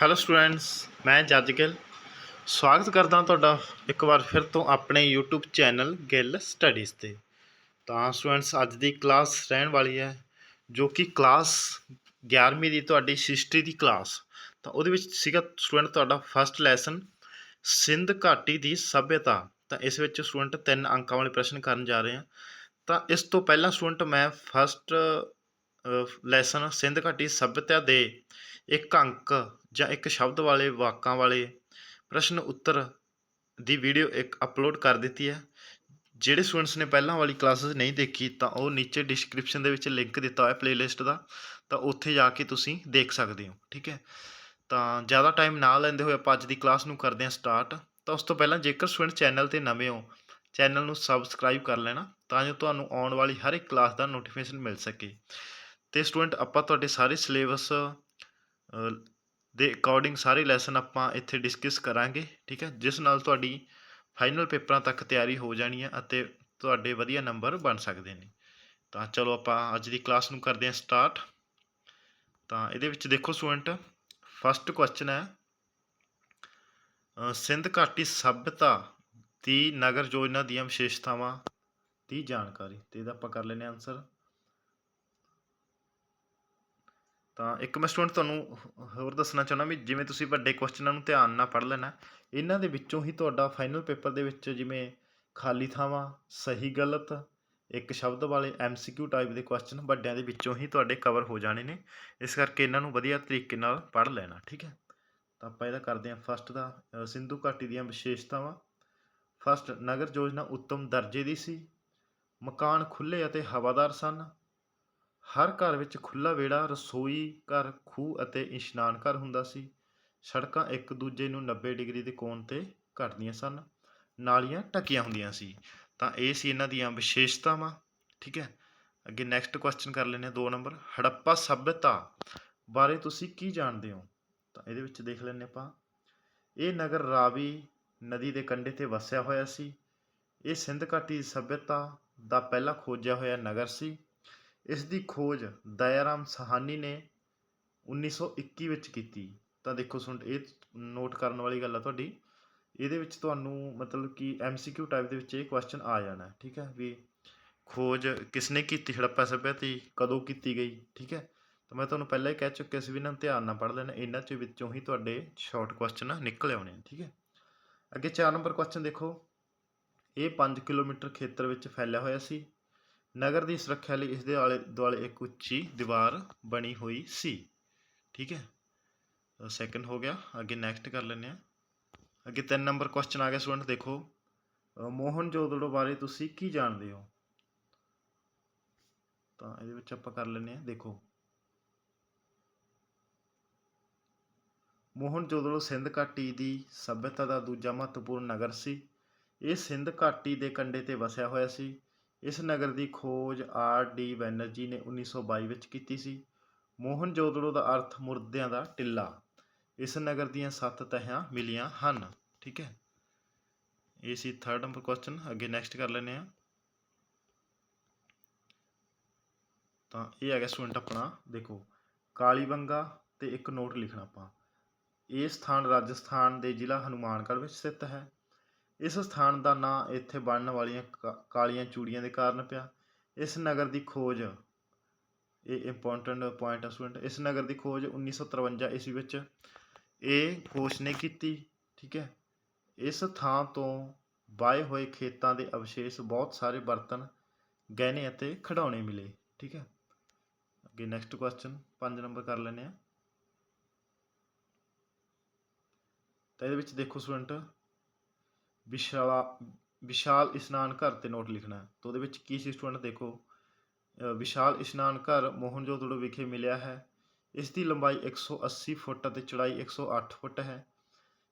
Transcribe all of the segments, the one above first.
Hello students ਮੈਂ ਜੱਜ ਗਿੱਲ ਸਵਾਗਤ ਕਰਦਾ ਤੁਹਾਡਾ ਇੱਕ ਵਾਰ ਫਿਰ ਤੋਂ ਆਪਣੇ YouTube ਚੈਨਲ ਗਿੱਲ ਸਟੱਡੀਜ਼ ਤੇ। ਤਾਂ ਸਟੂਡੈਂਟਸ ਅੱਜ ਦੀ ਕਲਾਸ ਰਹਿਣ ਵਾਲੀ ਹੈ, ਜੋ ਕਿ ਕਲਾਸ 11ਵੀਂ ਦੀ ਤੁਹਾਡੀ ਹਿਸਟਰੀ ਦੀ ਕਲਾਸ ਤਾਂ ਉਹਦੇ ਵਿੱਚ ਸੀਗਾ ਸਟੂਡੈਂਟ ਤੁਹਾਡਾ ਫਸਟ ਲੈਸਨ ਸਿੰਧ ਘਾਟੀ ਦੀ ਸਭਿਅਤਾ। ਤਾਂ ਇਸ ਵਿੱਚ ਸਟੂਡੈਂਟ ਤਿੰਨ ਅੰਕਾਂ ਵਾਲੇ ਪ੍ਰਸ਼ਨ ਕਰਨ ਜਾ ਰਹੇ ਹਾਂ। ਤਾਂ ਇਸ ਤੋਂ ਪਹਿਲਾਂ ਸਟੂਡੈਂਟ ਮੈਂ ਫਸਟ ਲੈਸਨ ਸਿੰਧ ਘਾਟੀ ਸਭਿਅਤਾ ਦੇ ਇੱਕ ਅੰਕ ਜਾਂ ਇੱਕ ਸ਼ਬਦ ਵਾਲੇ ਵਾਕਾਂ ਵਾਲੇ ਪ੍ਰਸ਼ਨ ਉੱਤਰ ਦੀ ਵੀਡੀਓ ਇੱਕ ਅਪਲੋਡ ਕਰ ਦਿੱਤੀ ਹੈ। ਜਿਹੜੇ ਸਟੂਡੈਂਟਸ ਨੇ ਪਹਿਲਾਂ ਵਾਲੀ ਕਲਾਸਿਸ ਨਹੀਂ ਦੇਖੀ, ਤਾਂ ਉਹ ਨੀਚੇ ਡਿਸਕ੍ਰਿਪਸ਼ਨ ਦੇ ਵਿੱਚ ਲਿੰਕ ਦਿੱਤਾ ਹੋਇਆ ਪਲੇਲਿਸਟ ਦਾ, ਤਾਂ ਉੱਥੇ ਜਾ ਕੇ ਤੁਸੀਂ ਦੇਖ ਸਕਦੇ ਹੋ, ਠੀਕ ਹੈ। ਤਾਂ ਜ਼ਿਆਦਾ ਟਾਈਮ ਨਾ ਲੈਂਦੇ ਹੋਏ ਆਪਾਂ ਅੱਜ ਦੀ ਕਲਾਸ ਨੂੰ ਕਰਦੇ ਹਾਂ ਸਟਾਰਟ ਤਾਂ ਉਸ ਤੋਂ ਪਹਿਲਾਂ ਜੇਕਰ ਸਟੂਡੈਂਟ ਚੈਨਲ ਤੇ ਨਵੇਂ ਹੋ ਚੈਨਲ ਨੂੰ ਸਬਸਕ੍ਰਾਈਬ ਕਰ ਲੈਣਾ, ਤਾਂ ਜੋ ਤੁਹਾਨੂੰ ਆਉਣ ਵਾਲੀ ਹਰ ਇੱਕ ਕਲਾਸ ਦਾ ਨੋਟੀਫਿਕੇਸ਼ਨ ਮਿਲ ਸਕੇ। ਤੇ ਸਟੂਡੈਂਟ ਆਪਾਂ ਤੁਹਾਡੇ ਸਾਰੇ ਸਿਲੇਬਸ ਦੇ ਅਕੋਰਡਿੰਗ ਸਾਰੇ ਲੈਸਨ ਆਪਾਂ ਇੱਥੇ ਡਿਸਕਸ ਕਰਾਂਗੇ, ਠੀਕ ਹੈ? ਜਿਸ ਨਾਲ ਤੁਹਾਡੀ ਫਾਈਨਲ ਪੇਪਰਾਂ ਤੱਕ ਤਿਆਰੀ ਹੋ ਜਾਣੀ ਹੈ ਅਤੇ ਤੁਹਾਡੇ ਵਧੀਆ ਨੰਬਰ ਬਣ ਸਕਦੇ ਨੇ। ਤਾਂ ਚਲੋ ਆਪਾਂ ਅੱਜ ਦੀ ਕਲਾਸ ਨੂੰ ਕਰਦੇ ਹਾਂ ਸਟਾਰਟ ਤਾਂ ਇਹਦੇ ਵਿੱਚ ਦੇਖੋ ਸਟੂਡੈਂਟ ਫਸਟ ਕੁਐਸਚਨ ਹੈ ਸਿੰਧ ਘਾਟੀ ਸਭਿਅਤਾ ਦੀ ਨਗਰ ਯੋਜਨਾ ਦੀਆਂ ਵਿਸ਼ੇਸ਼ਤਾਵਾਂ ਦੀ ਜਾਣਕਾਰੀ। ਤੇ ਇਹਦਾ ਆਪਾਂ ਕਰ ਲੈਨੇ ਆਨਸਰ ਤਾਂ ਇੱਕ ਮੈਂ ਸਟੂਡੈਂਟ ਤੁਹਾਨੂੰ ਹੋਰ ਦੱਸਣਾ ਚਾਹੁੰਦਾ ਵੀ ਜਿਵੇਂ ਤੁਸੀਂ ਵੱਡੇ ਕੁਐਸਚਨਾਂ ਨੂੰ ਧਿਆਨ ਨਾਲ ਪੜ੍ਹ ਲੈਣਾ, ਇਹਨਾਂ ਦੇ ਵਿੱਚੋਂ ਹੀ ਤੁਹਾਡਾ ਫਾਈਨਲ ਪੇਪਰ ਦੇ ਵਿੱਚ ਜਿਵੇਂ ਖਾਲੀ ਥਾਵਾਂ, ਸਹੀ ਗਲਤ, ਇੱਕ ਸ਼ਬਦ ਵਾਲੇ ਐਮਸੀਕਿਊ ਟਾਈਪ ਦੇ ਕੁਐਸਚਨ ਵੱਡਿਆਂ ਦੇ ਵਿੱਚੋਂ ਹੀ ਤੁਹਾਡੇ ਕਵਰ ਹੋ ਜਾਣੇ ਨੇ, ਇਸ ਕਰਕੇ ਇਹਨਾਂ ਨੂੰ ਵਧੀਆ ਤਰੀਕੇ ਨਾਲ ਪੜ੍ਹ ਲੈਣਾ, ਠੀਕ ਹੈ? ਤਾਂ ਆਪਾਂ ਇਹਦਾ ਕਰਦੇ ਹਾਂ ਫਸਟ ਦਾ ਸਿੰਧੂ ਘਾਟੀ ਦੀਆਂ ਵਿਸ਼ੇਸ਼ਤਾਵਾਂ। ਫਸਟ ਨਗਰ ਯੋਜਨਾ ਉੱਤਮ ਦਰਜੇ ਦੀ ਸੀ, ਮਕਾਨ ਖੁੱਲ੍ਹੇ ਅਤੇ ਹਵਾਦਾਰ ਸਨ ਹਰ ਘਰ ਵਿੱਚ ਖੁੱਲ੍ਹਾ ਵਿਹੜਾ, ਰਸੋਈ ਘਰ, ਖੂਹ ਅਤੇ ਇਸ਼ਨਾਨ ਘਰ ਹੁੰਦਾ ਸੀ। ਸੜਕਾਂ ਇੱਕ ਦੂਜੇ ਨੂੰ 90 ਡਿਗਰੀ ਦੇ ਕੋਣ ਤੇ ਘਟਦੀਆਂ ਸਨ। ਨਾਲੀਆਂ ਢੱਕੀਆਂ ਹੁੰਦੀਆਂ ਸੀ। ਤਾਂ ਇਹ ਸੀ ਇਹਨਾਂ ਦੀਆਂ ਵਿਸ਼ੇਸ਼ਤਾਵਾਂ। ਠੀਕ ਹੈ? ਅੱਗੇ ਨੈਕਸਟ ਕੁਐਸਚਨ ਕਰ ਲੈਂਦੇ ਹਾਂ 2 ਨੰਬਰ ਹੜੱਪਾ ਸਭਿਅਤਾ ਬਾਰੇ ਤੁਸੀਂ ਕੀ ਜਾਣਦੇ ਹੋ? ਤਾਂ ਇਹਦੇ ਵਿੱਚ ਦੇਖ ਲੈਂਦੇ ਆਪਾਂ। ਇਹ ਨਗਰ ਰਾਵੀ ਨਦੀ ਦੇ ਕੰਢੇ ਤੇ ਵਸਿਆ ਹੋਇਆ ਸੀ। ਇਹ ਸਿੰਧ ਘਾਟੀ ਦੀ ਸਭਿਅਤਾ ਦਾ ਪਹਿਲਾ ਖੋਜਿਆ ਹੋਇਆ ਨਗਰ ਸੀ। ਇਸ ਦੀ ਖੋਜ ਦਇਆਰਾਮ ਸਹਾਨੀ ਨੇ 1921 ਵਿੱਚ ਕੀਤੀ। ਤਾਂ ਦੇਖੋ ਸੁਣ, ਇਹ ਨੋਟ ਕਰਨ ਵਾਲੀ ਗੱਲ ਆ ਤੁਹਾਡੀ। ਇਹਦੇ ਵਿੱਚ ਤੁਹਾਨੂੰ ਮਤਲਬ ਕਿ ਐਮਸੀਕਿਊ ਟਾਈਪ ਦੇ ਵਿੱਚ ਇਹ ਕੁਐਸਚਨ ਆ ਜਾਣਾ, ਠੀਕ ਹੈ? ਵੀ ਖੋਜ ਕਿਸਨੇ ਕੀਤੀ? ਹੜੱਪਾ ਸਭਿਅਤਾ ਕਦੋਂ ਕੀਤੀ ਗਈ? ਠੀਕ ਹੈ? ਤਾਂ ਮੈਂ ਤੁਹਾਨੂੰ ਪਹਿਲਾਂ ਹੀ ਕਹਿ ਚੁੱਕਿਆ ਸੀ ਵੀ ਇਹਨਾਂ ਨੂੰ ਧਿਆਨ ਨਾਲ ਪੜ੍ਹ ਲੈਣਾ। ਇਹਨਾਂ ਚ ਵਿੱਚੋਂ ਹੀ ਤੁਹਾਡੇ ਸ਼ਾਰਟ ਕੁਐਸਚਨ ਨਿਕਲ ਆਉਣੇ ਠੀਕ ਹੈ? ਅੱਗੇ 4 ਨੰਬਰ ਕੁਐਸਚਨ ਦੇਖੋ। ਇਹ 5 ਕਿਲੋਮੀਟਰ ਖੇਤਰ ਵਿੱਚ ਫੈਲਿਆ ਹੋਇਆ ਸੀ। ਨਗਰ ਦੀ ਸੁਰੱਖਿਆ ਲਈ ਇਸ ਦੇ ਆਲੇ ਦੁਆਲੇ ਇੱਕ ਉੱਚੀ ਦੀਵਾਰ ਬਣੀ ਹੋਈ ਸੀ। ਠੀਕ ਹੈ? ਸੈਕੰਡ ਹੋ ਗਿਆ। ਅੱਗੇ ਨੈਕਸਟ ਕਰ ਲੈਂਦੇ ਆ ਅੱਗੇ 3 ਨੰਬਰ ਕੁਐਸਚਨ ਆ ਗਿਆ ਸਟੂਡੈਂਟ ਦੇਖੋ। ਮੋਹਨ ਜੋਦੜੋ ਬਾਰੇ ਤੁਸੀਂ ਕੀ ਜਾਣਦੇ ਹੋ? ਤਾਂ ਇਹਦੇ ਵਿੱਚ ਆਪਾਂ ਕਰ ਲੈਂਦੇ ਆ ਦੇਖੋ। ਮੋਹਨ ਜੋਦੜੋ ਸਿੰਧ ਘਾਟੀ ਦੀ ਸਭਿਅਤਾ ਦਾ ਦੂਜਾ ਮਹੱਤਵਪੂਰਨ ਨਗਰ ਸੀ। ਇਹ ਸਿੰਧ ਘਾਟੀ ਦੇ ਕੰਢੇ ਤੇ ਵਸਿਆ ਹੋਇਆ ਸੀ। ਇਸ ਨਗਰ ਦੀ ਖੋਜ ਆਰ ਡੀ ਬੈਨਰਜੀ ਨੇ 1922 ਵਿੱਚ ਕੀਤੀ ਸੀ। ਮੋਹਨ ਜੋਦੜੋ ਦਾ ਅਰਥ ਮੁਰਦਿਆਂ ਦਾ ਟਿੱਲਾ। ਇਸ ਨਗਰ ਦੀਆਂ ਸੱਤ ਤਹਿਆਂ ਮਿਲੀਆਂ ਹਨ। ਠੀਕ ਹੈ। ਇਹ ਸੀ ਥਰਡ ਨੰਬਰ ਕੁਐਸਚਨ ਅੱਗੇ ਨੈਕਸਟ ਕਰ ਲੈਂਦੇ ਆ ਤਾਂ ਇਹ ਹੈਗਾ ਸਟੂਡੈਂਟ ਆਪਣਾ। ਦੇਖੋ, ਕਾਲੀ ਬੰਗਾ ਤੇ ਇੱਕ ਨੋਟ ਲਿਖਣਾ ਆਪਾਂ। ਇਹ ਸਥਾਨ ਰਾਜਸਥਾਨ ਦੇ ਜ਼ਿਲ੍ਹਾ ਹਨੂਮਾਨਗੜ੍ਹ ਵਿੱਚ ਸਥਿਤ ਹੈ। ਇਸ ਸਥਾਨ ਦਾ ਨਾਂ ਇੱਥੇ ਬਣਨ ਵਾਲੀਆਂ ਕਾਲੀਆਂ ਚੂੜੀਆਂ ਦੇ ਕਾਰਨ ਪਿਆ। ਇਸ ਨਗਰ ਦੀ ਖੋਜ, ਇਹ ਇੰਪੋਰਟੈਂਟ ਪੁਆਇੰਟ ਹੈ ਸਟੂਡੈਂਟ ਇਸ ਨਗਰ ਦੀ ਖੋਜ 1953 ਈਸਵੀ ਵਿੱਚ ਇਹ ਕੋਸ਼ ਨੇ ਕੀਤੀ, ਠੀਕ ਹੈ। ਇਸ ਥਾਂ ਤੋਂ ਵਾਏ ਹੋਏ ਖੇਤਾਂ ਦੇ ਅਵਸ਼ੇਸ਼ ਬਹੁਤ ਸਾਰੇ ਬਰਤਨ, ਗਹਿਣੇ ਅਤੇ ਖਿਡੌਣੇ ਮਿਲੇ, ਠੀਕ ਹੈ। ਅੱਗੇ ਨੈਕਸਟ ਕੁਐਸਚਨ 5 ਨੰਬਰ ਕਰ ਲੈਂਦੇ ਆ ਤਾਂ ਇਹਦੇ ਵਿੱਚ ਦੇਖੋ ਸਟੂਡੈਂਟ ਵਿਸ਼ਾਲਾ, ਵਿਸ਼ਾਲ ਇਸ਼ਨਾਨ ਘਰ ਤੇ ਨੋਟ ਲਿਖਣਾ ਤਾਂ ਉਹਦੇ ਵਿੱਚ ਕੀ ਸੀ ਸਟੂਡੈਂਟ ਦੇਖੋ? ਵਿਸ਼ਾਲ ਇਸ਼ਨਾਨ ਘਰ ਮੋਹਨਜੋਦੜੋ ਵਿਖੇ ਮਿਲਿਆ ਹੈ। ਇਸ ਦੀ ਲੰਬਾਈ 180 ਫੁੱਟ ਅਤੇ ਚੌੜਾਈ 108 ਫੁੱਟ ਹੈ।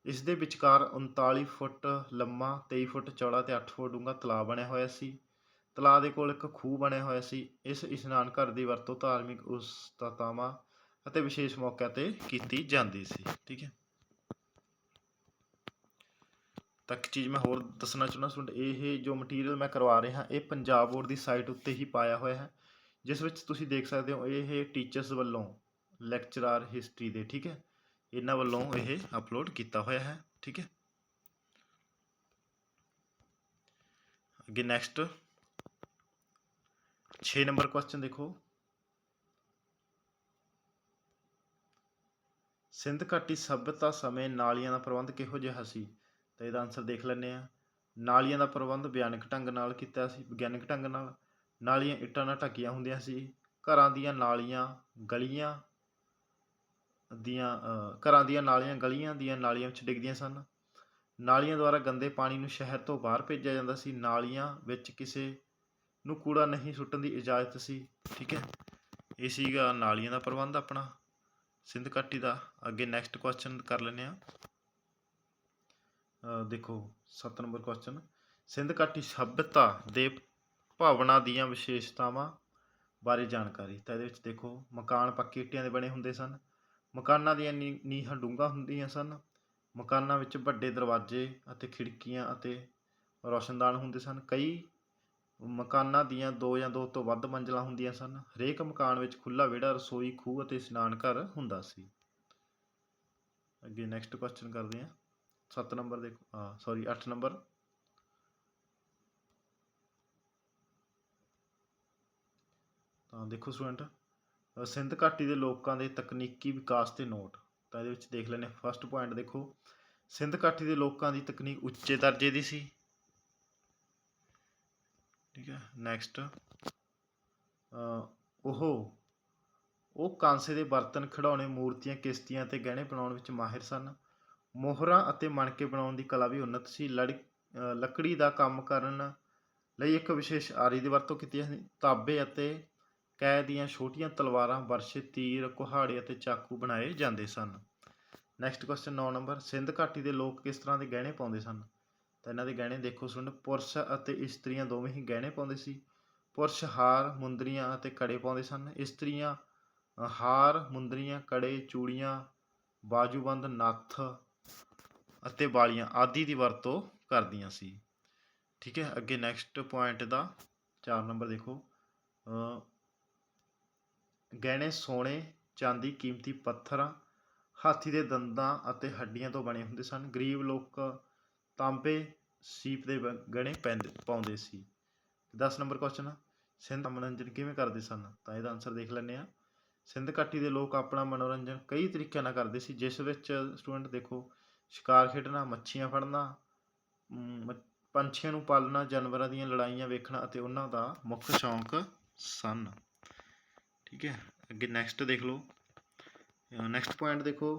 ਇਸ ਦੇ ਵਿਚਕਾਰ 39 ਫੁੱਟ ਲੰਮਾ 23 ਫੁੱਟ ਚੌੜਾ ਤੇ 8 ਫੁੱਟ ਡੂੰਘਾ ਤਲਾਅ ਬਣਿਆ ਹੋਇਆ ਸੀ। ਤਲਾਅ ਦੇ ਕੋਲ ਇੱਕ ਖੂਹ ਬਣਿਆ ਹੋਇਆ ਸੀ। ਇਸ ਇਸ਼ਨਾਨ ਘਰ ਦੀ ਵਰਤੋਂ ਧਾਰਮਿਕ ਉਸਤਤਾਵਾਂ ਅਤੇ ਵਿਸ਼ੇਸ਼ ਮੌਕਿਆਂ ਤੇ ਕੀਤੀ ਜਾਂਦੀ ਸੀ। ਠੀਕ ਹੈ। ਤਾਂ ਇੱਕ ਚੀਜ਼ ਮੈਂ ਹੋਰ ਦੱਸਣਾ ਚਾਹੁੰਦਾ ਸਟੂਡੈਂਟ, ਇਹ ਜੋ ਮਟੀਰੀਅਲ ਮੈਂ ਕਰਵਾ ਰਿਹਾ, ਇਹ ਪੰਜਾਬ ਬੋਰਡ ਦੀ ਸਾਈਟ ਉੱਤੇ ਹੀ ਪਾਇਆ ਹੋਇਆ ਹੈ, ਜਿਸ ਵਿੱਚ ਤੁਸੀਂ ਦੇਖ ਸਕਦੇ ਹੋ, ਇਹ ਟੀਚਰਸ ਵੱਲੋਂ ਲੈਕਚਰਾਰ ਹਿਸਟਰੀ ਦੇ, ਠੀਕ ਹੈ, ਇਹਨਾਂ ਵੱਲੋਂ ਇਹ ਅਪਲੋਡ ਕੀਤਾ ਹੋਇਆ ਹੈ, ਠੀਕ ਹੈ। ਅੱਗੇ ਨੈਕਸਟ 6 ਨੰਬਰ ਕੁਐਸਚਨ ਦੇਖੋ। ਸਿੰਧ ਘਾਟੀ ਸਭਿਅਤਾ ਸਮੇਂ ਨਾਲੀਆਂ ਦਾ ਪ੍ਰਬੰਧ ਕਿਹੋ ਜਿਹਾ ਸੀ? ਤਾਂ ਇਹਦਾ ਆਨਸਰ ਦੇਖ ਲੈਂਦੇ ਆ ਨਾਲੀਆਂ ਦਾ ਪ੍ਰਬੰਧ ਵਿਗਿਆਨਕ ਢੰਗ ਨਾਲ ਕੀਤਾ ਸੀ, ਵਿਗਿਆਨਕ ਢੰਗ ਨਾਲ। ਨਾਲੀਆਂ ਇੱਟਾਂ ਨਾਲ ਢੱਕੀਆਂ ਹੁੰਦੀਆਂ ਸੀ। ਘਰਾਂ ਦੀਆਂ ਨਾਲੀਆਂ ਗਲੀਆਂ ਦੀਆਂ ਘਰਾਂ ਦੀਆਂ ਨਾਲੀਆਂ ਗਲੀਆਂ ਦੀਆਂ ਨਾਲੀਆਂ ਵਿੱਚ ਡਿੱਗਦੀਆਂ ਸਨ। ਨਾਲੀਆਂ ਦੁਆਰਾ ਗੰਦੇ ਪਾਣੀ ਨੂੰ ਸ਼ਹਿਰ ਤੋਂ ਬਾਹਰ ਭੇਜਿਆ ਜਾਂਦਾ ਸੀ। ਨਾਲੀਆਂ ਵਿੱਚ ਕਿਸੇ ਨੂੰ ਕੂੜਾ ਨਹੀਂ ਸੁੱਟਣ ਦੀ ਇਜਾਜ਼ਤ ਸੀ। ਠੀਕ ਹੈ। ਇਹ ਸੀਗਾ ਨਾਲੀਆਂ ਦਾ ਪ੍ਰਬੰਧ ਆਪਣਾ। ਸਿੰਧ ਘਾਟੀ ਦਾ ਅੱਗੇ ਨੈਕਸਟ ਕੁਐਸਚਨ ਕਰ ਲੈਂਦੇ ਆ ਦੇਖੋ 7 ਨੰਬਰ ਕੁਐਸਚਨ ਸਿੰਧ ਘਾਟੀ ਸਭਿਅਤਾ ਦੇ ਭਾਵਨਾ ਦੀਆਂ ਵਿਸ਼ੇਸ਼ਤਾਵਾਂ ਬਾਰੇ ਜਾਣਕਾਰੀ। ਤਾਂ ਇਹਦੇ ਵਿੱਚ ਦੇਖੋ, ਮਕਾਨ ਪੱਕੀ ਇੱਟਾਂ ਦੇ ਬਣੇ ਹੁੰਦੇ ਸਨ। ਮਕਾਨਾਂ ਦੀਆਂ ਨੀ- ਨੀਹਾਂ ਡੂੰਘਾ ਹੁੰਦੀਆਂ ਸਨ। ਮਕਾਨਾਂ ਵਿੱਚ ਵੱਡੇ ਦਰਵਾਜ਼ੇ ਅਤੇ ਖਿੜਕੀਆਂ ਅਤੇ ਰੋਸ਼ਨਦਾਨ ਹੁੰਦੇ ਸਨ। ਕਈ ਮਕਾਨਾਂ ਦੀਆਂ ਦੋ ਜਾਂ ਦੋ ਤੋਂ ਵੱਧ ਮੰਜ਼ਲਾਂ ਹੁੰਦੀਆਂ ਸਨ। ਹਰੇਕ ਮਕਾਨ ਵਿੱਚ ਖੁੱਲਾ ਵਿਹੜਾ, ਰਸੋਈ, ਖੂਹ ਅਤੇ ਇਸ਼ਨਾਨ ਘਰ ਹੁੰਦਾ ਸੀ। ਅੱਗੇ ਨੈਕਸਟ ਕੁਐਸਚਨ ਕਰਦੇ ਹਾਂ। 7 ਨੰਬਰ ਦੇਖੋ, ਹਾਂ ਸੌਰੀ 8 ਨੰਬਰ। ਤਾਂ ਦੇਖੋ ਸਟੂਡੈਂਟ ਸਿੰਧ ਘਾਟੀ ਦੇ ਲੋਕਾਂ ਦੇ ਤਕਨੀਕੀ ਵਿਕਾਸ ਤੇ ਨੋਟ ਤਾਂ ਇਹਦੇ ਵਿੱਚ ਦੇਖ ਲੈਂਦੇ ਫਸਟ ਪੁਆਇੰਟ ਦੇਖੋ, ਸਿੰਧ ਘਾਟੀ ਦੇ ਲੋਕਾਂ ਦੀ ਤਕਨੀਕ ਉੱਚੇ ਦਰਜੇ ਦੀ ਸੀ। ਠੀਕ ਹੈ ਨੈਕਸਟ ਉਹ ਉਹ ਕਾਂਸੇ ਦੇ ਬਰਤਨ ਖਿਡੌਣੇ, ਮੂਰਤੀਆਂ, ਕਿਸ਼ਤੀਆਂ ਤੇ ਗਹਿਣੇ ਬਣਾਉਣ ਵਿੱਚ ਮਾਹਿਰ ਸਨ। ਮੋਹਰਾਂ ਅਤੇ ਮਣਕੇ ਬਣਾਉਣ ਦੀ ਕਲਾ ਵੀ ਉન્નਤ ਸੀ। ਲੜ ਲੱਕੜੀ ਦਾ ਕੰਮ ਕਰਨ ਲਈ ਇੱਕ ਵਿਸ਼ੇਸ਼ ਆਰੀ ਦੀ ਵਰਤੋਂ ਕੀਤੀ ਜਾਂਦੀ। ਤਾਬੇ ਅਤੇ ਕੈ ਦੀਆਂ ਛੋਟੀਆਂ ਤਲਵਾਰਾਂ ਵਰਸ਼ੇ ਤੀਰ, ਕੁਹਾੜੇ ਅਤੇ ਚਾਕੂ ਬਣਾਏ ਜਾਂਦੇ ਸਨ। Next question 9 number. ਸਿੰਧ ਘਾਟੀ ਦੇ ਲੋਕ ਕਿਸ ਤਰ੍ਹਾਂ ਦੇ ਗਹਿਣੇ ਪਾਉਂਦੇ ਸਨ? ਤਾਂ ਇਹਨਾਂ ਦੇ ਗਹਿਣੇ ਦੇਖੋ ਸੁਣ। ਪੁਰਸ਼ ਅਤੇ ਇਸਤਰੀਆਂ ਦੋਵੇਂ ਹੀ ਗਹਿਣੇ ਪਾਉਂਦੇ ਸੀ। ਪੁਰਸ਼ ਹਾਰ, ਮੁੰਦਰੀਆਂ ਅਤੇ ਕੜੇ ਪਾਉਂਦੇ ਸਨ। ਇਸਤਰੀਆਂ ਹਾਰ, ਮੁੰਦਰੀਆਂ, ਕੜੇ, ਚੂੜੀਆਂ, ਬਾਜੂਬੰਦ, ਨੱਥ ਅਤੇ ਵਾਲੀਆਂ ਆਦਿ ਦੀ ਵਰਤੋਂ ਕਰਦੀਆਂ ਸੀ। ਠੀਕ ਹੈ, ਅੱਗੇ ਨੈਕਸਟ ਪੁਆਇੰਟ ਦਾ 4 ਨੰਬਰ ਦੇਖੋ। ਗਹਿਣੇ, ਸੋਨੇ, ਚਾਂਦੀ, ਕੀਮਤੀ ਪੱਥਰਾਂ, ਹਾਥੀ ਦੇ ਦੰਦਾਂ ਅਤੇ ਹੱਡੀਆਂ ਤੋਂ ਬਣੇ ਹੁੰਦੇ ਸਨ। ਗਰੀਬ ਲੋਕ ਤਾਂਬੇ, ਸੀਪ ਦੇ ਗਹਿਣੇ ਪੈਂਦੇ, ਪਾਉਂਦੇ ਸੀ। 10 ਨੰਬਰ ਕੁਐਸਚਨ ਸਿੰਧ ਮਨੋਰੰਜਨ ਕਿਵੇਂ ਕਰਦੇ ਸਨ? ਤਾਂ ਇਹਦਾ ਆਨਸਰ ਦੇਖ ਲੈਂਦੇ ਆ ਸਿੰਧ ਘਾਟੀ ਦੇ ਲੋਕ ਆਪਣਾ ਮਨੋਰੰਜਨ ਕਈ ਤਰੀਕਿਆਂ ਨਾਲ ਕਰਦੇ ਸੀ। ਜਿਸ ਵਿੱਚ ਸਟੂਡੈਂਟ ਦੇਖੋ ਸ਼ਿਕਾਰ ਖੇਡਣਾ, ਮੱਛੀਆਂ ਫੜਨਾ ਪੰਛੀਆਂ ਨੂੰ ਪਾਲਣਾ, ਜਾਨਵਰਾਂ ਦੀਆਂ ਲੜਾਈਆਂ ਵੇਖਣਾ ਅਤੇ ਉਹਨਾਂ ਦਾ ਮੁੱਖ ਸ਼ੌਂਕ ਸਨ। ਠੀਕ ਹੈ, ਅੱਗੇ ਨੈਕਸਟ ਦੇਖ ਲਓ। ਨੈਕਸਟ ਪੁਆਇੰਟ ਦੇਖੋ,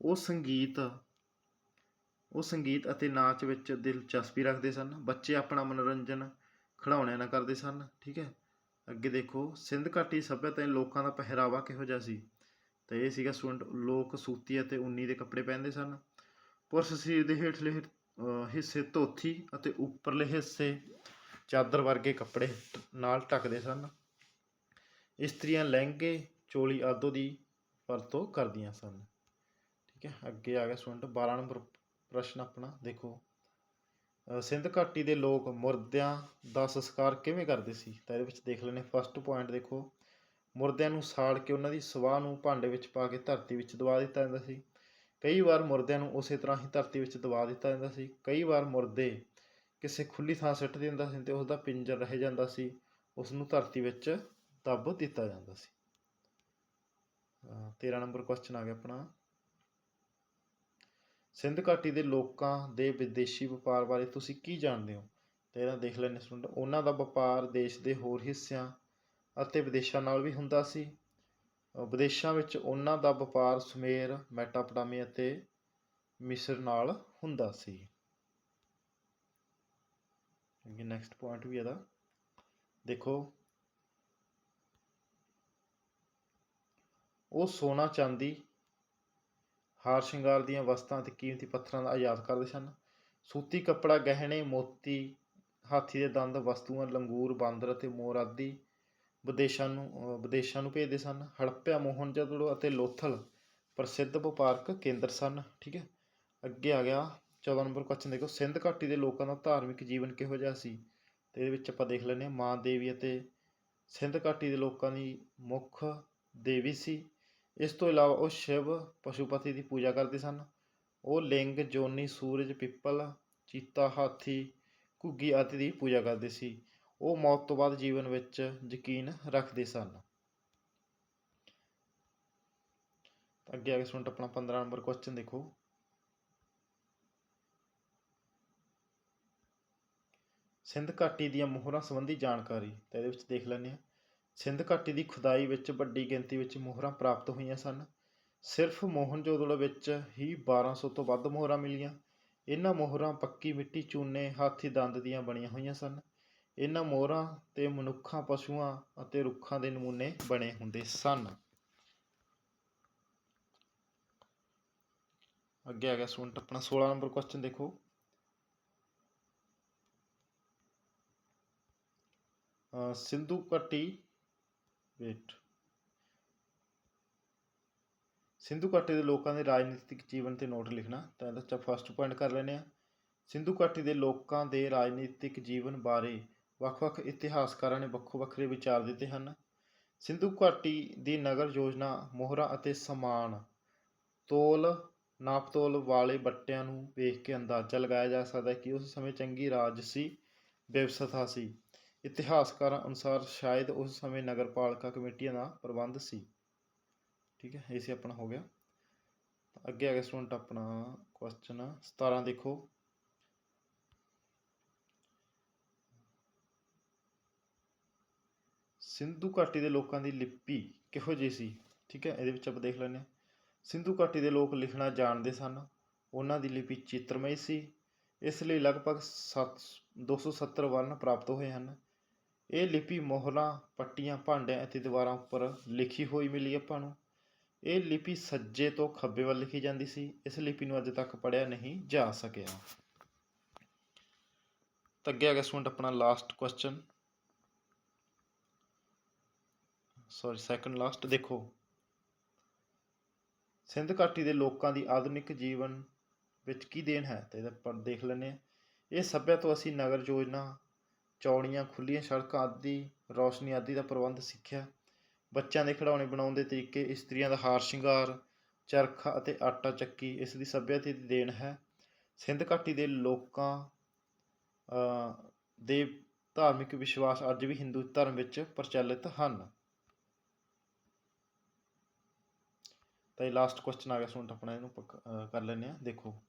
ਉਹ ਸੰਗੀਤ ਉਹ ਸੰਗੀਤ ਅਤੇ ਨਾਚ ਵਿੱਚ ਦਿਲਚਸਪੀ ਰੱਖਦੇ ਸਨ। ਬੱਚੇ ਆਪਣਾ ਮਨੋਰੰਜਨ ਖਿਡੌਣਿਆਂ ਨਾਲ ਕਰਦੇ ਸਨ। ਠੀਕ ਹੈ, ਅੱਗੇ ਦੇਖੋ, ਸਿੰਧ ਘਾਟੀ ਸੱਭਿਅਤਾ ਦੇ ਲੋਕਾਂ ਦਾ ਪਹਿਰਾਵਾ ਕਿਹੋ ਜਿਹਾ ਸੀ? ਤਾਂ ਇਹ ਸੀਗਾ ਸਟੂਡੈਂਟ ਲੋਕ ਸੂਤੀ ਅਤੇ ਉੱਨੀ ਦੇ ਕੱਪੜੇ ਪਹਿਨਦੇ ਸਨ। ਪੁਰਸ਼ ਸਰੀਰ ਦੇ ਹੇਠਲੇ ਹਿ- ਅਹ ਹਿੱਸੇ ਧੋਤੀ ਅਤੇ ਉੱਪਰਲੇ ਹਿੱਸੇ ਚਾਦਰ ਵਰਗੇ ਕੱਪੜੇ ਨਾਲ ਢੱਕਦੇ ਸਨ। ਇਸਤਰੀਆਂ ਲਹਿੰਗੇ, ਚੋਲੀ ਆਦੋ ਦੀ ਵਰਤੋਂ ਕਰਦੀਆਂ ਸਨ। ਠੀਕ ਹੈ, ਅੱਗੇ ਆ ਗਿਆ ਸਟੂਡੈਂਟ 12 ਨੰਬਰ ਪ੍ਰਸ਼ਨ ਆਪਣਾ, ਦੇਖੋ। ਸਿੰਧ ਘਾਟੀ ਦੇ ਲੋਕ ਮੁਰਦਿਆਂ ਦਾ ਸੰਸਕਾਰ ਕਿਵੇਂ ਕਰਦੇ ਸੀ? ਤਾਂ ਇਹਦੇ ਵਿੱਚ ਦੇਖ ਲੈਣੇ ਫਸਟ ਪੁਆਇੰਟ ਦੇਖੋ। ਮੁਰਦਿਆਂ ਨੂੰ ਸਾੜ ਕੇ ਉਹਨਾਂ ਦੀ ਸਵਾਹ ਨੂੰ ਭਾਂਡੇ ਵਿੱਚ ਪਾ ਕੇ ਧਰਤੀ ਵਿੱਚ ਦਬਾ ਦਿੱਤਾ ਜਾਂਦਾ ਸੀ। ਕਈ ਵਾਰ ਮੁਰਦਿਆਂ ਨੂੰ ਉਸੇ ਤਰ੍ਹਾਂ ਹੀ ਧਰਤੀ ਵਿੱਚ ਦਬਾ ਦਿੱਤਾ ਜਾਂਦਾ ਸੀ। ਕਈ ਵਾਰ ਮੁਰਦੇ ਕਿਸੇ ਖੁੱਲੀ ਥਾਂ ਸਿੱਟ ਦਿੰਦਾ ਸੀ ਤੇ ਉਸ ਦਾ ਪਿੰਜਰ ਰਹਿ ਜਾਂਦਾ ਸੀ। ਉਸ ਨੂੰ ਧਰਤੀ ਵਿੱਚ ਦੱਬ ਦਿੱਤਾ ਜਾਂਦਾ ਸੀ। ਅ, 13 ਨੰਬਰ ਕੁਐਸਚਨ ਆ ਗਿਆ ਆਪਣਾ। ਸਿੰਧ ਘਾਟੀ ਦੇ ਲੋਕਾਂ ਦੇ ਵਿਦੇਸ਼ੀ ਵਪਾਰ ਬਾਰੇ ਤੁਸੀਂ ਕੀ ਜਾਣਦੇ ਹੋ? ਤੇ ਇਹਦਾ ਦੇਖ ਲੈਣੇ ਸਟੂਡੈਂਟ ਉਹਨਾਂ ਦਾ ਵਪਾਰ ਦੇਸ਼ ਦੇ ਹੋਰ ਹਿੱਸਿਆਂ ਅਤੇ ਵਿਦੇਸ਼ਾਂ ਨਾਲ ਵੀ ਹੁੰਦਾ ਸੀ। ਵਿਦੇਸ਼ਾਂ ਵਿੱਚ ਉਹਨਾਂ ਦਾ ਵਪਾਰ ਸੁਮੇਰ, ਮੈਟਾਪਟਾਮੀ ਅਤੇ ਮਿਸਰ ਨਾਲ ਹੁੰਦਾ ਸੀ। ਅੱਗੇ ਨੈਕਸਟ ਪੁਆਇੰਟ ਵੀ ਇਹਦਾ। ਦੇਖੋ, ਉਹ ਸੋਨਾ ਚਾਂਦੀ, ਹਾਰ ਸ਼ਿੰਗਾਰ ਦੀਆਂ ਵਸਤਾਂ ਅਤੇ ਕੀਮਤੀ ਪੱਥਰਾਂ ਦਾ ਆਯਾਤ ਕਰਦੇ ਸਨ। ਸੂਤੀ ਕੱਪੜਾ, ਗਹਿਣੇ, ਮੋਤੀ, ਹਾਥੀ ਦੇ ਦੰਦ, ਵਸਤੂਆਂ, ਲੰਗੂਰ, ਬਾਂਦਰ ਅਤੇ ਮੋਰ ਆਦਿ ਵਿਦੇਸ਼ਾਂ ਨੂੰ ਵਿਦੇਸ਼ਾਂ ਨੂੰ ਭੇਜਦੇ ਸਨ। ਹੜੱਪਾ ਮੋਹਨਜੋਦੜੋ ਅਤੇ ਲੋਥਲ ਪ੍ਰਸਿੱਧ ਵਪਾਰਕ ਕੇਂਦਰ ਸਨ, ਠੀਕ ਹੈ। ਅੱਗੇ ਆ ਗਿਆ 14 ਨੰਬਰ ਕੁਐਸਚਨ ਦੇਖੋ। ਸਿੰਧ ਘਾਟੀ ਦੇ ਲੋਕਾਂ ਦਾ ਧਾਰਮਿਕ ਜੀਵਨ ਕਿਹੋ ਜਿਹਾ ਸੀ? ਤੇ ਇਹਦੇ ਵਿੱਚ ਆਪਾਂ ਦੇਖ ਲੈਂਦੇ ਹਾਂ, ਮਾਂ ਦੇਵੀ ਅਤੇ ਸਿੰਧ ਘਾਟੀ ਦੇ ਲੋਕਾਂ ਦੀ ਮੁੱਖ ਦੇਵੀ ਸੀ। ਇਸ ਤੋਂ ਇਲਾਵਾ ਉਹ ਸ਼ਿਵ ਪਸ਼ੂਪਤੀ ਦੀ ਪੂਜਾ ਕਰਦੇ ਸਨ। ਉਹ ਲਿੰਗ, ਜੋਨੀ, ਸੂਰਜ, ਪਿੱਪਲ, ਚੀਤਾ, ਹਾਥੀ, ਘੁੱਗੀ ਆਦਿ ਦੀ ਪੂਜਾ ਕਰਦੇ ਸੀ। ਉਹ ਮੌਤ ਤੋਂ ਬਾਅਦ ਜੀਵਨ ਵਿੱਚ ਯਕੀਨ ਰੱਖਦੇ ਸਨ। ਅੱਗੇ ਅਗਲੇ ਸਟੂਡੈਂਟ ਆਪਣਾ 15 ਨੰਬਰ ਕੁਐਸਚਨ ਦੇਖੋ। ਸਿੰਧ ਘਾਟੀ ਦੀਆਂ ਮੋਹਰਾਂ ਸੰਬੰਧੀ ਜਾਣਕਾਰੀ ਤਾਂ ਇਹਦੇ ਵਿੱਚ ਦੇਖ ਲੈਂਦੇ ਹਾਂ। ਸਿੰਧ ਘਾਟੀ ਦੀ ਖੁਦਾਈ ਵਿੱਚ ਵੱਡੀ ਗਿਣਤੀ ਵਿੱਚ ਮੋਹਰਾਂ ਪ੍ਰਾਪਤ ਹੋਈਆਂ ਸਨ। ਸਿਰਫ ਮੋਹਨਜੋਦੜੋ ਵਿੱਚ ਹੀ 1200 ਤੋਂ ਵੱਧ ਮੋਹਰਾਂ ਮਿਲੀਆਂ। ਇਹਨਾਂ ਮੋਹਰਾਂ ਪੱਕੀ ਮਿੱਟੀ, ਚੂਨੇ, ਹਾਥੀ, ਦੰਦ ਦੀਆਂ ਬਣੀਆਂ ਹੋਈਆਂ ਸਨ। ਇਹਨਾਂ ਮੋਹਰਾਂ ਤੇ ਮਨੁੱਖਾਂ, ਪਸ਼ੂਆਂ ਅਤੇ ਰੁੱਖਾਂ ਦੇ ਨਮੂਨੇ ਬਣੇ ਹੁੰਦੇ ਸਨ। ਅੱਗੇ ਆ ਗਿਆ ਸਟੂਡੈਂਟ, ਆਪਣਾ 16 ਨੰਬਰ ਕੁਐਸਚਨ ਦੇਖੋ। ਸਿੰਧੂ ਘਾਟੀ ਵੇਟ ਸਿੰਧੂ ਘਾਟੀ ਦੇ ਲੋਕਾਂ ਦੇ ਰਾਜਨੀਤਿਕ ਜੀਵਨ ਤੇ ਨੋਟ ਲਿਖਣਾ, ਤਾਂ ਇਹਦਾ ਚ ਫਸਟ ਪੁਆਇੰਟ ਕਰ ਲੈਂਦੇ ਆ ਸਿੰਧੂ ਘਾਟੀ ਦੇ ਲੋਕਾਂ ਦੇ ਰਾਜਨੀਤਿਕ ਜੀਵਨ ਬਾਰੇ ਵੱਖ-ਵੱਖ ਇਤਿਹਾਸਕਾਰਾਂ ਨੇ ਵੱਖੋ ਵੱਖਰੇ ਵਿਚਾਰ ਦਿੱਤੇ ਹਨ। ਸਿੰਧੂ ਘਾਟੀ ਦੀ ਨਗਰ ਯੋਜਨਾ, ਮੋਹਰਾਂ ਅਤੇ ਸਮਾਨ, ਤੋਲ, ਨਾਪਤੋਲ ਵਾਲੇ ਬੱਟਿਆਂ ਨੂੰ ਵੇਖ ਕੇ ਅੰਦਾਜ਼ਾ ਲਗਾਇਆ ਜਾ ਸਕਦਾ ਹੈ ਕਿ ਉਸ ਸਮੇਂ ਚੰਗੀ ਰਾਜਸੀ ਵਿਵਸਥਾ ਸੀ। ਇਤਿਹਾਸਕਾਰਾਂ ਅਨੁਸਾਰ ਸ਼ਾਇਦ ਉਸ ਸਮੇਂ ਨਗਰਪਾਲਿਕਾ ਕਮੇਟੀਆਂ ਦਾ ਪ੍ਰਬੰਧ ਸੀ। ਠੀਕ ਹੈ, ਇਹ ਸੀ ਆਪਣਾ ਹੋ ਗਿਆ। ਅੱਗੇ ਆ ਗਿਆ ਸਟੂਡੈਂਟ ਆਪਣਾ ਕੁਐਸਚਨ 17 ਦੇਖੋ। ਸਿੰਧੂ ਘਾਟੀ ਦੇ ਲੋਕਾਂ ਦੀ ਲਿਪੀ ਕਿਹੋ ਜਿਹੀ ਸੀ? ਠੀਕ ਹੈ, ਇਹਦੇ ਵਿੱਚ ਆਪਾਂ ਦੇਖ ਲੈਂਦੇ ਹਾਂ। ਸਿੰਧੂ ਘਾਟੀ ਦੇ ਲੋਕ ਲਿਖਣਾ ਜਾਣਦੇ ਸਨ। ਉਹਨਾਂ ਦੀ ਲਿਪੀ ਚਿੱਤਰਮਈ ਸੀ। ਇਸ ਲਈ ਲਗਭਗ 7 270 ਵਰਨ ਪ੍ਰਾਪਤ ਹੋਏ ਹਨ। ਇਹ ਲਿਪੀ ਮੋਹਰਾਂ, ਪੱਟੀਆਂ, ਭਾਂਡਿਆਂ ਅਤੇ ਦੀਵਾਰਾਂ ਉੱਪਰ ਲਿਖੀ ਹੋਈ ਮਿਲੀ ਆਪਾਂ ਨੂੰ। ਇਹ ਲਿਪੀ ਸੱਜੇ ਤੋਂ ਖੱਬੇ ਵੱਲ ਲਿਖੀ ਜਾਂਦੀ ਸੀ। ਇਸ ਲਿਪੀ ਨੂੰ ਅੱਜ ਤੱਕ ਪੜ੍ਹਿਆ ਨਹੀਂ ਜਾ ਸਕਿਆ। ਤਾਂ ਅੱਗੇ ਆ ਗਿਆ ਸਟੂਡੈਂਟ ਆਪਣਾ last question sorry second last ਦੇਖੋ। ਸਿੰਧ ਘਾਟੀ ਦੇ ਲੋਕਾਂ ਦੀ ਆਧੁਨਿਕ ਜੀਵਨ ਵਿੱਚ ਕੀ ਦੇਣ ਹੈ ਤੇ ਇਹਦਾ ਪਰ ਦੇਖ ਲੈਂਦੇ ਹਾਂ। ਇਹ ਸੱਭਿਆ ਤੋਂ ਅਸੀਂ ਨਗਰ ਯੋਜਨਾ, ਚੌੜੀਆਂ ਖੁੱਲੀਆਂ ਸੜਕਾਂ ਆਦਿ, ਰੌਸ਼ਨੀ ਆਦਿ ਦਾ ਪ੍ਰਬੰਧ ਸਿੱਖਿਆ। ਬੱਚਿਆਂ ਦੇ ਖਿਡੌਣੇ ਬਣਾਉਣ ਦੇ ਤਰੀਕੇ, ਇਸਤਰੀਆਂ ਦਾ ਹਾਰ ਸ਼ਿੰਗਾਰ, ਚਰਖਾ ਅਤੇ ਆਟਾ ਚੱਕੀ ਇਸ ਦੀ ਸੱਭਿਅਤਾ ਦੀ ਦੇਣ ਹੈ। ਸਿੰਧ ਘਾਟੀ ਦੇ ਲੋਕਾਂ ਦੇ ਧਾਰਮਿਕ ਵਿਸ਼ਵਾਸ ਅੱਜ ਵੀ ਹਿੰਦੂ ਧਰਮ ਵਿੱਚ ਪ੍ਰਚਲਿਤ ਹਨ। ਤਾਂ ਇਹ ਲਾਸਟ ਕੁਐਸਚਨ ਆ ਗਿਆ ਸਟੂਡੈਂਟ ਆਪਣਾ, ਇਹਨੂੰ ਪੱਕ- ਕਰ ਲੈਂਦੇ ਆ ਦੇਖੋ।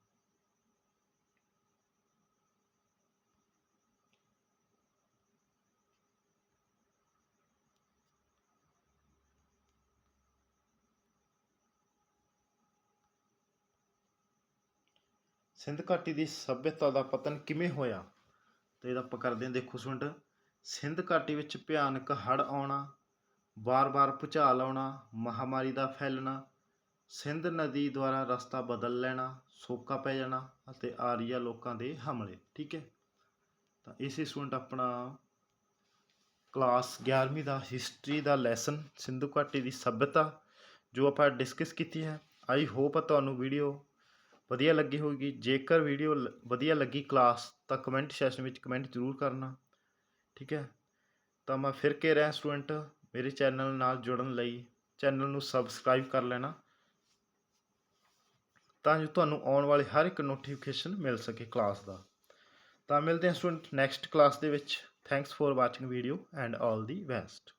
ਸਿੰਧ ਘਾਟੀ ਦੀ ਸਭਿਅਤਾ ਦਾ ਪਤਨ ਕਿਵੇਂ ਹੋਇਆ? ਤੇ ਇਹਦਾ ਆਪਾਂ ਕਰਦੇ ਹਾਂ, ਦੇਖੋ ਸੁੰਡ। ਸਿੰਧ ਘਾਟੀ ਵਿੱਚ ਭਿਆਨਕ ਹੜ੍ਹ ਆਉਣਾ, ਵਾਰ-ਵਾਰ ਭੂਚਾਲ ਆਉਣਾ, ਮਹਾਮਾਰੀ ਦਾ ਫੈਲਣਾ ਸਿੰਧ ਨਦੀ ਦੁਆਰਾ ਰਸਤਾ ਬਦਲ ਲੈਣਾ, ਸੋਕਾ ਪੈ ਜਾਣਾ ਅਤੇ ਆਰੀਆ ਲੋਕਾਂ ਦੇ ਹਮਲੇ, ਠੀਕ ਹੈ? ਤਾਂ ਇਸੇ ਸਟੂਡੈਂਟ ਆਪਣਾ ਕਲਾਸ 11ਵੀਂ ਦਾ ਹਿਸਟਰੀ ਦਾ ਲੈਸਨ ਸਿੰਧੂ ਘਾਟੀ ਦੀ ਸਭਿਅਤਾ, ਜੋ ਆਪਾਂ ਡਿਸਕਸ ਕੀਤੀ ਹੈ। ਆਈ ਹੋਪ ਤੁਹਾਨੂੰ ਵੀਡੀਓ ਵਧੀਆ ਲੱਗੀ ਹੋਵੇਗੀ। ਜੇਕਰ ਵੀਡੀਓ ਲ- ਵਧੀਆ ਲੱਗੀ ਕਲਾਸ, ਤਾਂ ਕਮੈਂਟ ਸੈਸ਼ਨ ਵਿੱਚ ਕਮੈਂਟ ਜ਼ਰੂਰ ਕਰਨਾ, ਠੀਕ ਹੈ? ਤਾਂ ਮੈਂ ਫਿਰ ਕੇ ਰਿਹਾ ਸਟੂਡੈਂਟ, ਮੇਰੇ ਚੈਨਲ ਨਾਲ ਜੁੜਨ ਲਈ ਚੈਨਲ ਨੂੰ ਸਬਸਕ੍ਰਾਈਬ ਕਰ ਲੈਣਾ। ਤਾਂ ਜੋ ਤੁਹਾਨੂੰ ਆਉਣ ਵਾਲੇ ਹਰ ਇੱਕ ਨੋਟੀਫਿਕੇਸ਼ਨ ਮਿਲ ਸਕੇ ਕਲਾਸ ਦਾ। ਤਾਂ ਮਿਲਦੇ ਹਾਂ ਸਟੂਡੈਂਟ ਨੈਕਸਟ ਕਲਾਸ ਦੇ ਵਿੱਚ। Thanks for watching video and all the best